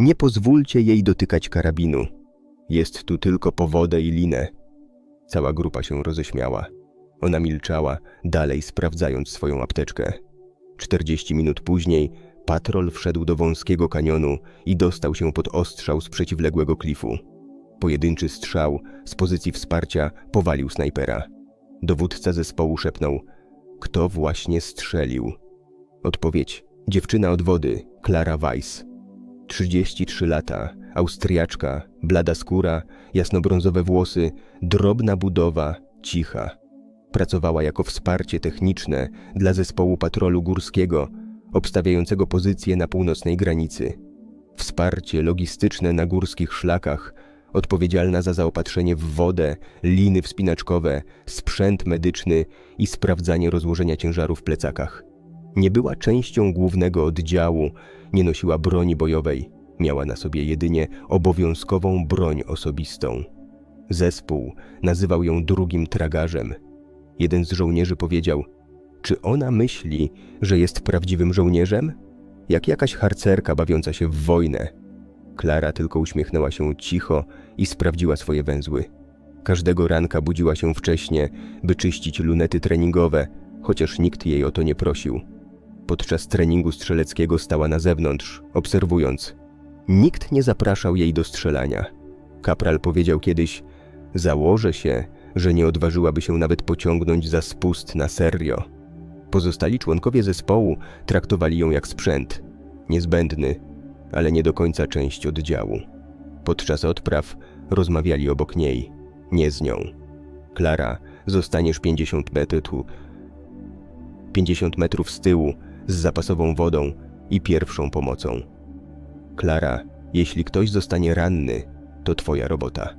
Nie pozwólcie jej dotykać karabinu. Jest tu tylko po wodę i linę. Cała grupa się roześmiała. Ona milczała, dalej sprawdzając swoją apteczkę. 40 minut później patrol wszedł do wąskiego kanionu i dostał się pod ostrzał z przeciwległego klifu. Pojedynczy strzał z pozycji wsparcia powalił snajpera. Dowódca zespołu szepnął: Kto właśnie strzelił? Odpowiedź: Dziewczyna od wody, Klara Weiss. 33 lata, Austriaczka, blada skóra, jasnobrązowe włosy, drobna budowa, cicha. Pracowała jako wsparcie techniczne dla zespołu patrolu górskiego, obstawiającego pozycje na północnej granicy. Wsparcie logistyczne na górskich szlakach, odpowiedzialna za zaopatrzenie w wodę, liny wspinaczkowe, sprzęt medyczny i sprawdzanie rozłożenia ciężaru w plecakach. Nie była częścią głównego oddziału, nie nosiła broni bojowej, miała na sobie jedynie obowiązkową broń osobistą. Zespół nazywał ją drugim tragarzem. Jeden z żołnierzy powiedział: Czy ona myśli, że jest prawdziwym żołnierzem? Jak jakaś harcerka bawiąca się w wojnę. Klara tylko uśmiechnęła się cicho i sprawdziła swoje węzły. Każdego ranka budziła się wcześnie, by czyścić lunety treningowe, chociaż nikt jej o to nie prosił. Podczas treningu strzeleckiego stała na zewnątrz, obserwując. Nikt nie zapraszał jej do strzelania. Kapral powiedział kiedyś: Założę się, że nie odważyłaby się nawet pociągnąć za spust na serio. Pozostali członkowie zespołu traktowali ją jak sprzęt, niezbędny, ale nie do końca część oddziału. Podczas odpraw rozmawiali obok niej, nie z nią. Klara, zostaniesz 50 metrów, 50 metrów z tyłu, z zapasową wodą i pierwszą pomocą. Klara, jeśli ktoś zostanie ranny, to twoja robota.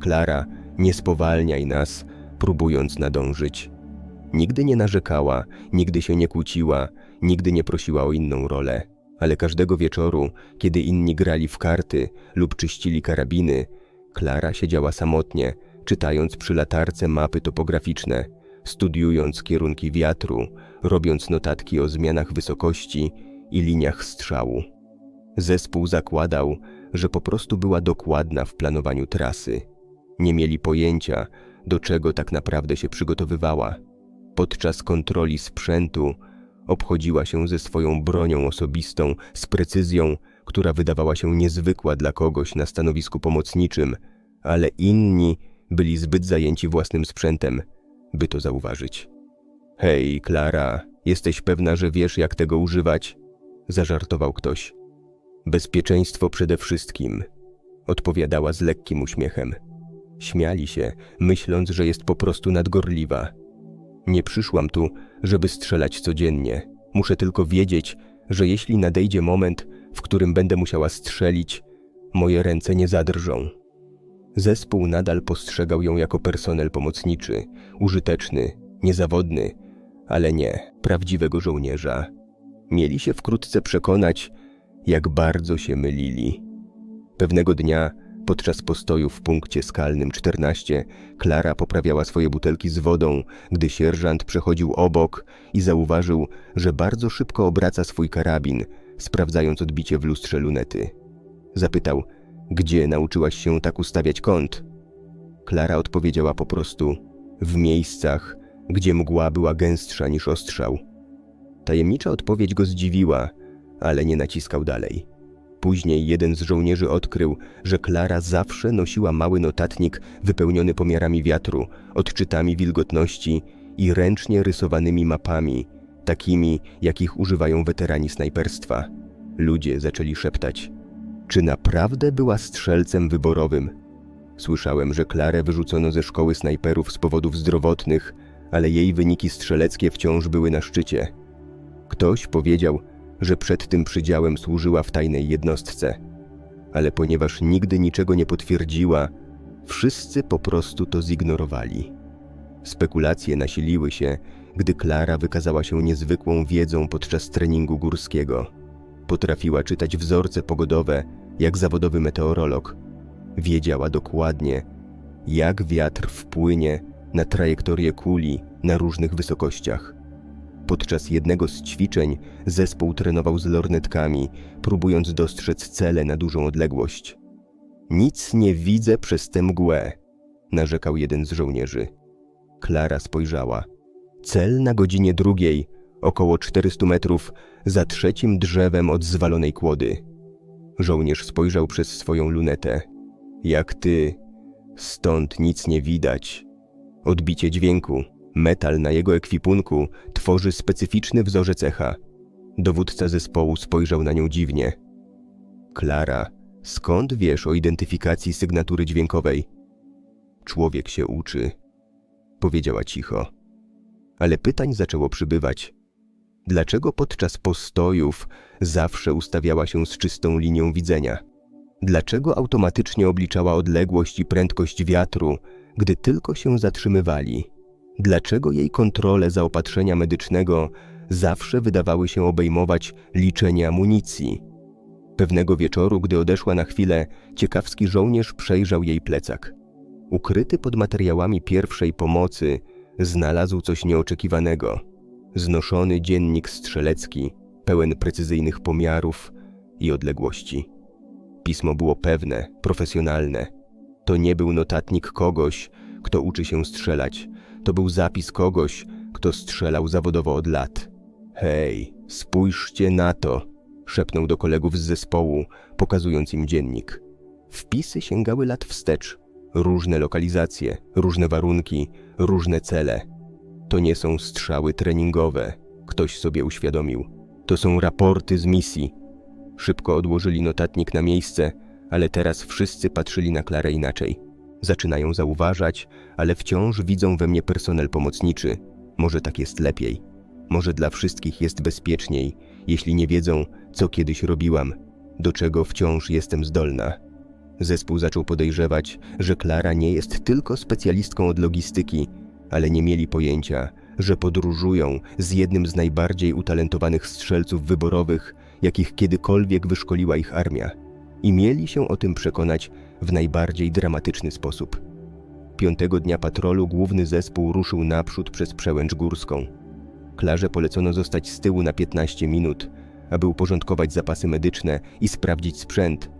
Klara, nie spowalniaj nas, próbując nadążyć. Nigdy nie narzekała, nigdy się nie kłóciła, nigdy nie prosiła o inną rolę, ale każdego wieczoru, kiedy inni grali w karty lub czyścili karabiny, Klara siedziała samotnie, czytając przy latarce mapy topograficzne, studiując kierunki wiatru, robiąc notatki o zmianach wysokości i liniach strzału. Zespół zakładał, że po prostu była dokładna w planowaniu trasy. Nie mieli pojęcia, do czego tak naprawdę się przygotowywała. Podczas kontroli sprzętu obchodziła się ze swoją bronią osobistą z precyzją, która wydawała się niezwykła dla kogoś na stanowisku pomocniczym, ale inni byli zbyt zajęci własnym sprzętem, by to zauważyć. Hej, Klara, jesteś pewna, że wiesz, jak tego używać? Zażartował ktoś. Bezpieczeństwo przede wszystkim, odpowiadała z lekkim uśmiechem. Śmiali się, myśląc, że jest po prostu nadgorliwa. Nie przyszłam tu, żeby strzelać codziennie. Muszę tylko wiedzieć, że jeśli nadejdzie moment, w którym będę musiała strzelić, moje ręce nie zadrżą. Zespół nadal postrzegał ją jako personel pomocniczy, użyteczny, niezawodny, ale nie prawdziwego żołnierza. Mieli się wkrótce przekonać, jak bardzo się mylili. Pewnego dnia, podczas postoju w punkcie skalnym 14, Klara poprawiała swoje butelki z wodą, gdy sierżant przechodził obok i zauważył, że bardzo szybko obraca swój karabin, sprawdzając odbicie w lustrze lunety. Zapytał, gdzie nauczyłaś się tak ustawiać kąt? Klara odpowiedziała po prostu, w miejscach, gdzie mgła była gęstsza niż ostrzał. Tajemnicza odpowiedź go zdziwiła, ale nie naciskał dalej. Później jeden z żołnierzy odkrył, że Klara zawsze nosiła mały notatnik wypełniony pomiarami wiatru, odczytami wilgotności i ręcznie rysowanymi mapami, takimi, jakich używają weterani snajperstwa. Ludzie zaczęli szeptać: Czy naprawdę była strzelcem wyborowym? Słyszałem, że Klarę wyrzucono ze szkoły snajperów z powodów zdrowotnych, ale jej wyniki strzeleckie wciąż były na szczycie. Ktoś powiedział, że przed tym przydziałem służyła w tajnej jednostce, ale ponieważ nigdy niczego nie potwierdziła, wszyscy po prostu to zignorowali. Spekulacje nasiliły się, gdy Klara wykazała się niezwykłą wiedzą podczas treningu górskiego. Potrafiła czytać wzorce pogodowe jak zawodowy meteorolog. Wiedziała dokładnie, jak wiatr wpłynie na trajektorię kuli na różnych wysokościach. Podczas jednego z ćwiczeń zespół trenował z lornetkami, próbując dostrzec cele na dużą odległość. Nic nie widzę przez tę mgłę, narzekał jeden z żołnierzy. Klara spojrzała. Cel na godzinie drugiej, około 400 metrów, za trzecim drzewem od zwalonej kłody. Żołnierz spojrzał przez swoją lunetę. Jak ty, stąd nic nie widać. Odbicie dźwięku, metal na jego ekwipunku tworzy specyficzny wzorzec echa. Dowódca zespołu spojrzał na nią dziwnie. Klara, skąd wiesz o identyfikacji sygnatury dźwiękowej? Człowiek się uczy, powiedziała cicho. Ale pytań zaczęło przybywać. Dlaczego podczas postojów zawsze ustawiała się z czystą linią widzenia? Dlaczego automatycznie obliczała odległość i prędkość wiatru, gdy tylko się zatrzymywali? Dlaczego jej kontrole zaopatrzenia medycznego zawsze wydawały się obejmować liczenie amunicji? Pewnego wieczoru, gdy odeszła na chwilę, ciekawski żołnierz przejrzał jej plecak. Ukryty pod materiałami pierwszej pomocy, znalazł coś nieoczekiwanego. Znoszony dziennik strzelecki, pełen precyzyjnych pomiarów i odległości. Pismo było pewne, profesjonalne. To nie był notatnik kogoś, kto uczy się strzelać. To był zapis kogoś, kto strzelał zawodowo od lat. Hej, spójrzcie na to, szepnął do kolegów z zespołu, pokazując im dziennik. Wpisy sięgały lat wstecz. Różne lokalizacje, różne warunki, różne cele. To nie są strzały treningowe, ktoś sobie uświadomił. To są raporty z misji. Szybko odłożyli notatnik na miejsce, ale teraz wszyscy patrzyli na Klarę inaczej. Zaczynają zauważać, ale wciąż widzą we mnie personel pomocniczy. Może tak jest lepiej. Może dla wszystkich jest bezpieczniej, jeśli nie wiedzą, co kiedyś robiłam, do czego wciąż jestem zdolna. Zespół zaczął podejrzewać, że Klara nie jest tylko specjalistką od logistyki, ale nie mieli pojęcia, że podróżują z jednym z najbardziej utalentowanych strzelców wyborowych, jakich kiedykolwiek wyszkoliła ich armia. I mieli się o tym przekonać w najbardziej dramatyczny sposób. Piątego dnia patrolu główny zespół ruszył naprzód przez przełęcz górską. Klarze polecono zostać z tyłu na 15 minut, aby uporządkować zapasy medyczne i sprawdzić sprzęt,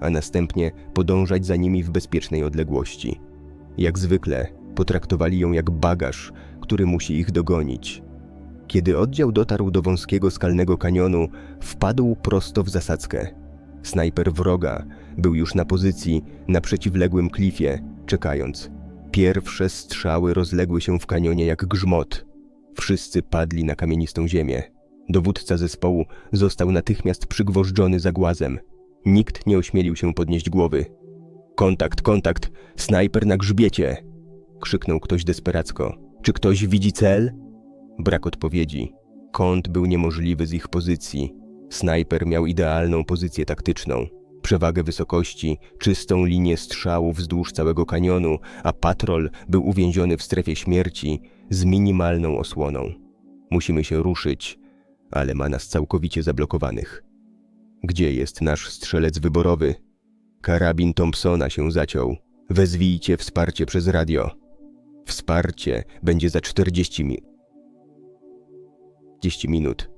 a następnie podążać za nimi w bezpiecznej odległości. Jak zwykle potraktowali ją jak bagaż, który musi ich dogonić. Kiedy oddział dotarł do wąskiego skalnego kanionu, wpadł prosto w zasadzkę. Snajper wroga był już na pozycji na przeciwległym klifie, czekając. Pierwsze strzały rozległy się w kanionie jak grzmot. Wszyscy padli na kamienistą ziemię. Dowódca zespołu został natychmiast przygwożdżony za głazem. Nikt nie ośmielił się podnieść głowy. Kontakt, kontakt, snajper na grzbiecie! krzyknął ktoś desperacko. Czy ktoś widzi cel? Brak odpowiedzi. Kąt był niemożliwy z ich pozycji. Snajper miał idealną pozycję taktyczną. Przewagę wysokości, czystą linię strzału wzdłuż całego kanionu, a patrol był uwięziony w strefie śmierci z minimalną osłoną. Musimy się ruszyć, ale ma nas całkowicie zablokowanych. Gdzie jest nasz strzelec wyborowy? Karabin Thompsona się zaciął. Wezwijcie wsparcie przez radio. Wsparcie będzie za 40 minut. 40 minut.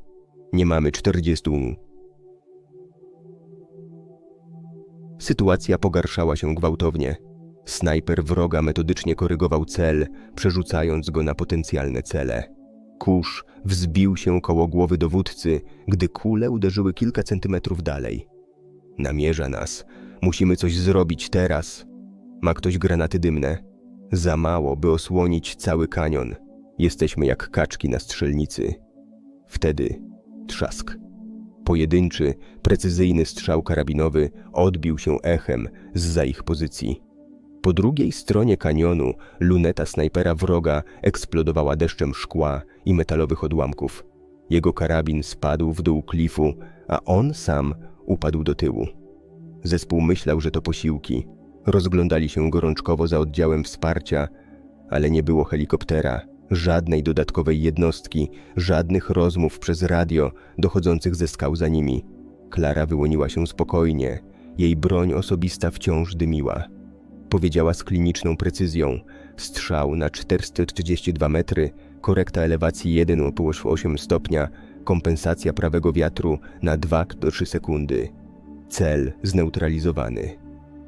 Nie mamy 40. Sytuacja pogarszała się gwałtownie. Snajper wroga metodycznie korygował cel, przerzucając go na potencjalne cele. Kurz wzbił się koło głowy dowódcy, gdy kule uderzyły kilka centymetrów dalej. Namierza nas. Musimy coś zrobić teraz. Ma ktoś granaty dymne? Za mało, by osłonić cały kanion. Jesteśmy jak kaczki na strzelnicy. Wtedy trzask. Pojedynczy, precyzyjny strzał karabinowy odbił się echem z za ich pozycji. Po drugiej stronie kanionu luneta snajpera wroga eksplodowała deszczem szkła i metalowych odłamków. Jego karabin spadł w dół klifu, a on sam upadł do tyłu. Zespół myślał, że to posiłki. Rozglądali się gorączkowo za oddziałem wsparcia, ale nie było helikoptera, żadnej dodatkowej jednostki, żadnych rozmów przez radio dochodzących ze skał za nimi. Klara wyłoniła się spokojnie, jej broń osobista wciąż dymiła. Powiedziała z kliniczną precyzją: strzał na 432 metry korekta elewacji 1 o położu 8 stopnia, kompensacja prawego wiatru na 2 do 3 sekundy. Cel zneutralizowany.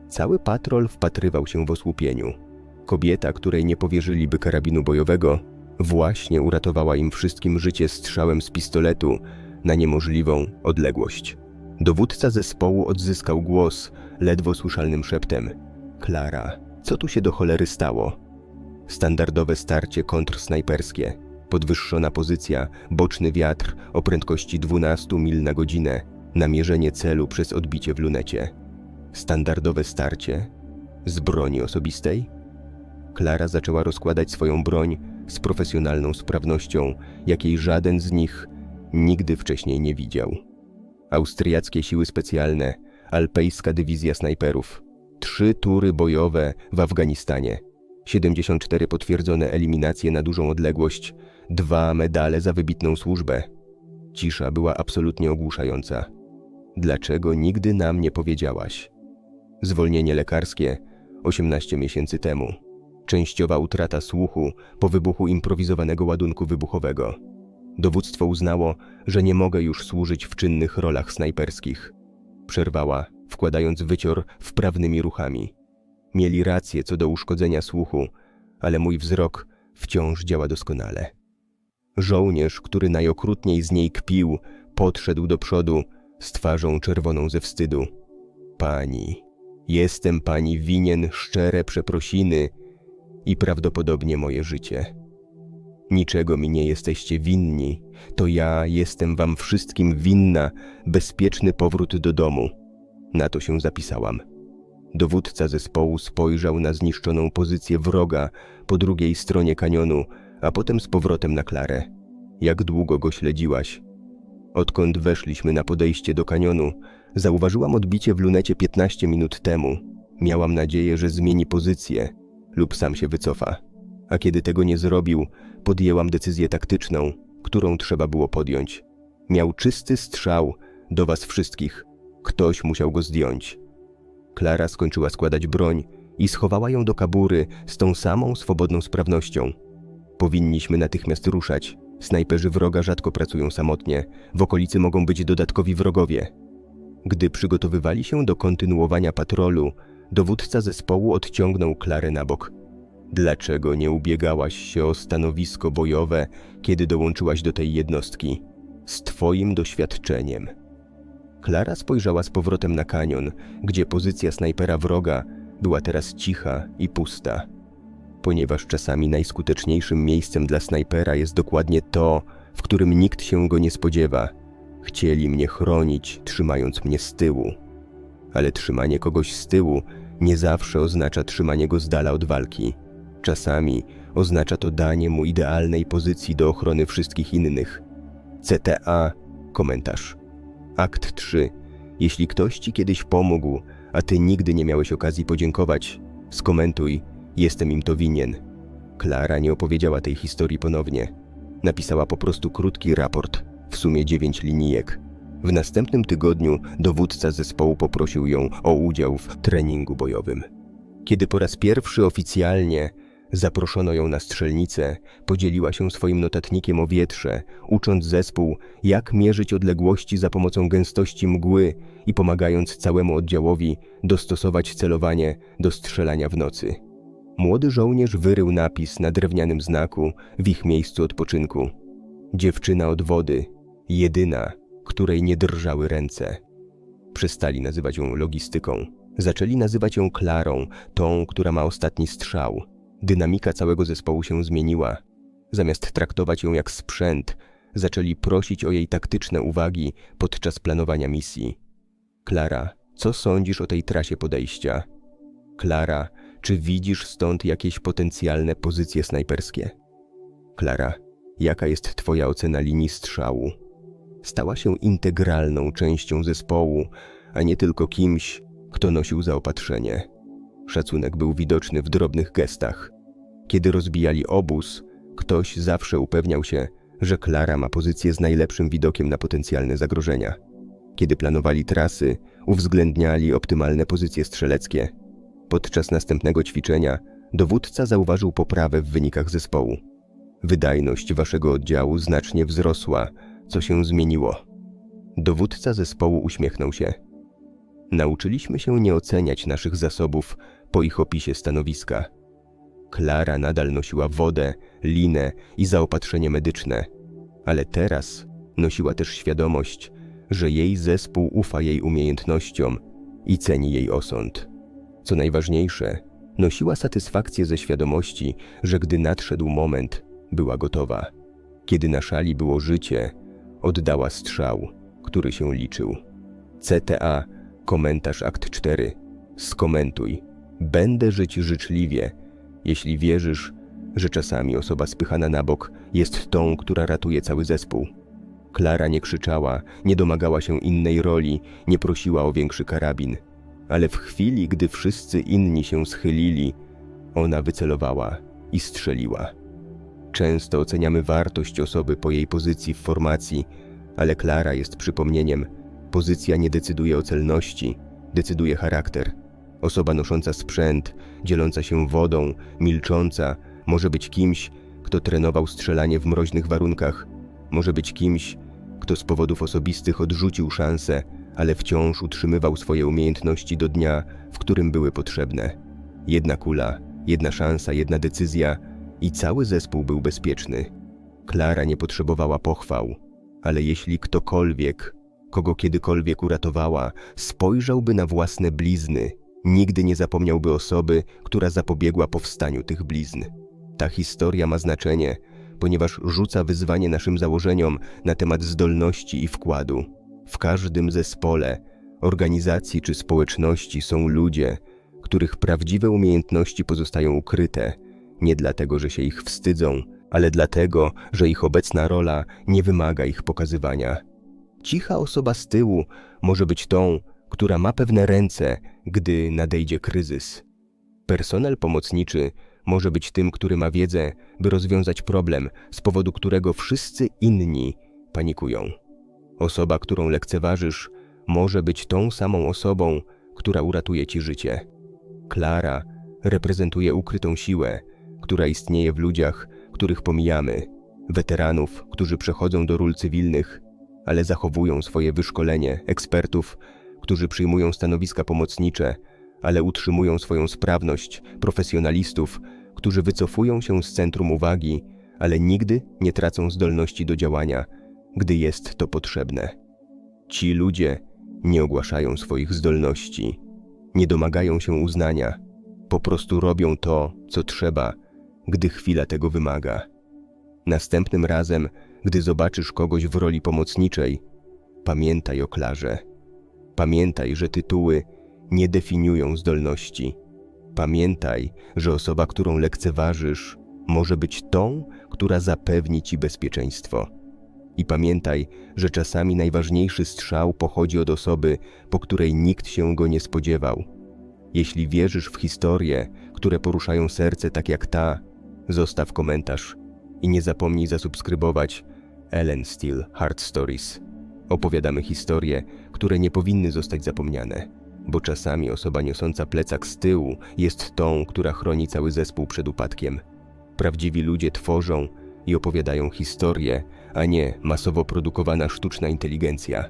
Cały patrol wpatrywał się w osłupieniu. Kobieta, której nie powierzyliby karabinu bojowego, właśnie uratowała im wszystkim życie strzałem z pistoletu na niemożliwą odległość. Dowódca zespołu odzyskał głos ledwo słyszalnym szeptem. Klara, co tu się do cholery stało? Standardowe starcie kontrsnajperskie. Podwyższona pozycja, boczny wiatr o prędkości 12 mil na godzinę, namierzenie celu przez odbicie w lunecie. Standardowe starcie z broni osobistej? Klara zaczęła rozkładać swoją broń z profesjonalną sprawnością, jakiej żaden z nich nigdy wcześniej nie widział. Austriackie siły specjalne, alpejska dywizja snajperów, trzy tury bojowe w Afganistanie, 74 potwierdzone eliminacje na dużą odległość, dwa medale za wybitną służbę. Cisza była absolutnie ogłuszająca. Dlaczego nigdy nam nie powiedziałaś? Zwolnienie lekarskie 18 miesięcy temu. Częściowa utrata słuchu po wybuchu improwizowanego ładunku wybuchowego. Dowództwo uznało, że nie mogę już służyć w czynnych rolach snajperskich. Przerwała, wkładając wycior wprawnymi ruchami. Mieli rację co do uszkodzenia słuchu, ale mój wzrok wciąż działa doskonale. Żołnierz, który najokrutniej z niej kpił, podszedł do przodu z twarzą czerwoną ze wstydu. Pani, jestem pani winien szczere przeprosiny i prawdopodobnie moje życie. Niczego mi nie jesteście winni, to ja jestem wam wszystkim winna bezpieczny powrót do domu. Na to się zapisałam. Dowódca zespołu spojrzał na zniszczoną pozycję wroga po drugiej stronie kanionu, a potem z powrotem na Klarę. Jak długo go śledziłaś? Odkąd weszliśmy na podejście do kanionu, zauważyłam odbicie w lunecie 15 minut temu. Miałam nadzieję, że zmieni pozycję lub sam się wycofa. A kiedy tego nie zrobił, podjęłam decyzję taktyczną, którą trzeba było podjąć. Miał czysty strzał do was wszystkich. Ktoś musiał go zdjąć. Klara skończyła składać broń i schowała ją do kabury z tą samą swobodną sprawnością. Powinniśmy natychmiast ruszać. Snajperzy wroga rzadko pracują samotnie, w okolicy mogą być dodatkowi wrogowie. Gdy przygotowywali się do kontynuowania patrolu, dowódca zespołu odciągnął Klarę na bok. Dlaczego nie ubiegałaś się o stanowisko bojowe, kiedy dołączyłaś do tej jednostki? Z twoim doświadczeniem. Klara spojrzała z powrotem na kanion, gdzie pozycja snajpera wroga była teraz cicha i pusta. Ponieważ czasami najskuteczniejszym miejscem dla snajpera jest dokładnie to, w którym nikt się go nie spodziewa. Chcieli mnie chronić, trzymając mnie z tyłu. Ale trzymanie kogoś z tyłu nie zawsze oznacza trzymanie go z dala od walki. Czasami oznacza to danie mu idealnej pozycji do ochrony wszystkich innych. CTA, komentarz. Akt 3. Jeśli ktoś ci kiedyś pomógł, a ty nigdy nie miałeś okazji podziękować, skomentuj, jestem im to winien. Klara nie opowiedziała tej historii ponownie. Napisała po prostu krótki raport, w sumie dziewięć linijek. W następnym tygodniu dowódca zespołu poprosił ją o udział w treningu bojowym. Kiedy po raz pierwszy oficjalnie Zaproszono ją na strzelnicę, podzieliła się swoim notatnikiem o wietrze, ucząc zespół, jak mierzyć odległości za pomocą gęstości mgły i pomagając całemu oddziałowi dostosować celowanie do strzelania w nocy. Młody żołnierz wyrył napis na drewnianym znaku w ich miejscu odpoczynku. Dziewczyna od wody, jedyna, której nie drżały ręce. Przestali nazywać ją logistyką. Zaczęli nazywać ją Klarą, tą, która ma ostatni strzał – Dynamika całego zespołu się zmieniła. Zamiast traktować ją jak sprzęt, zaczęli prosić o jej taktyczne uwagi podczas planowania misji. Klara, co sądzisz o tej trasie podejścia? Klara, czy widzisz stąd jakieś potencjalne pozycje snajperskie? Klara, jaka jest Twoja ocena linii strzału? Stała się integralną częścią zespołu, a nie tylko kimś, kto nosił zaopatrzenie. Szacunek był widoczny w drobnych gestach. Kiedy rozbijali obóz, ktoś zawsze upewniał się, że Klara ma pozycję z najlepszym widokiem na potencjalne zagrożenia. Kiedy planowali trasy, uwzględniali optymalne pozycje strzeleckie. Podczas następnego ćwiczenia dowódca zauważył poprawę w wynikach zespołu. Wydajność waszego oddziału znacznie wzrosła. Co się zmieniło? Dowódca zespołu uśmiechnął się. Nauczyliśmy się nie oceniać naszych zasobów po ich opisie stanowiska. Klara nadal nosiła wodę, linę i zaopatrzenie medyczne, ale teraz nosiła też świadomość, że jej zespół ufa jej umiejętnościom i ceni jej osąd. Co najważniejsze, nosiła satysfakcję ze świadomości, że gdy nadszedł moment, była gotowa. Kiedy na szali było życie, oddała strzał, który się liczył. CTA, komentarz akt 4. Skomentuj. Będę żyć życzliwie, jeśli wierzysz, że czasami osoba spychana na bok jest tą, która ratuje cały zespół. Klara nie krzyczała, nie domagała się innej roli, nie prosiła o większy karabin. Ale w chwili, gdy wszyscy inni się schylili, ona wycelowała i strzeliła. Często oceniamy wartość osoby po jej pozycji w formacji, ale Klara jest przypomnieniem. Pozycja nie decyduje o celności, decyduje charakter. Osoba nosząca sprzęt, dzieląca się wodą, milcząca, może być kimś, kto trenował strzelanie w mroźnych warunkach, może być kimś, kto z powodów osobistych odrzucił szansę, ale wciąż utrzymywał swoje umiejętności do dnia, w którym były potrzebne. Jedna kula, jedna szansa, jedna decyzja i cały zespół był bezpieczny. Klara nie potrzebowała pochwał, ale jeśli ktokolwiek, kogo kiedykolwiek uratowała, spojrzałby na własne blizny, nigdy nie zapomniałby osoby, która zapobiegła powstaniu tych blizn. Ta historia ma znaczenie, ponieważ rzuca wyzwanie naszym założeniom na temat zdolności i wkładu. W każdym zespole, organizacji czy społeczności są ludzie, których prawdziwe umiejętności pozostają ukryte, nie dlatego, że się ich wstydzą, ale dlatego, że ich obecna rola nie wymaga ich pokazywania. Cicha osoba z tyłu może być tą, która ma pewne ręce, gdy nadejdzie kryzys. Personel pomocniczy może być tym, który ma wiedzę, by rozwiązać problem, z powodu którego wszyscy inni panikują. Osoba, którą lekceważysz, może być tą samą osobą, która uratuje ci życie. Klara reprezentuje ukrytą siłę, która istnieje w ludziach, których pomijamy, weteranów, którzy przechodzą do ról cywilnych, ale zachowują swoje wyszkolenie, ekspertów, którzy przyjmują stanowiska pomocnicze, ale utrzymują swoją sprawność, profesjonalistów, którzy wycofują się z centrum uwagi, ale nigdy nie tracą zdolności do działania, gdy jest to potrzebne. Ci ludzie nie ogłaszają swoich zdolności, nie domagają się uznania, po prostu robią to, co trzeba, gdy chwila tego wymaga. Następnym razem, gdy zobaczysz kogoś w roli pomocniczej, pamiętaj o klarze. Pamiętaj, że tytuły nie definiują zdolności. Pamiętaj, że osoba, którą lekceważysz, może być tą, która zapewni ci bezpieczeństwo. I pamiętaj, że czasami najważniejszy strzał pochodzi od osoby, po której nikt się go nie spodziewał. Jeśli wierzysz w historie, które poruszają serce tak jak ta, zostaw komentarz i nie zapomnij zasubskrybować Ellen Steele Hard Stories. Opowiadamy historie, które nie powinny zostać zapomniane, bo czasami osoba niosąca plecak z tyłu jest tą, która chroni cały zespół przed upadkiem. Prawdziwi ludzie tworzą i opowiadają historie, a nie masowo produkowana sztuczna inteligencja.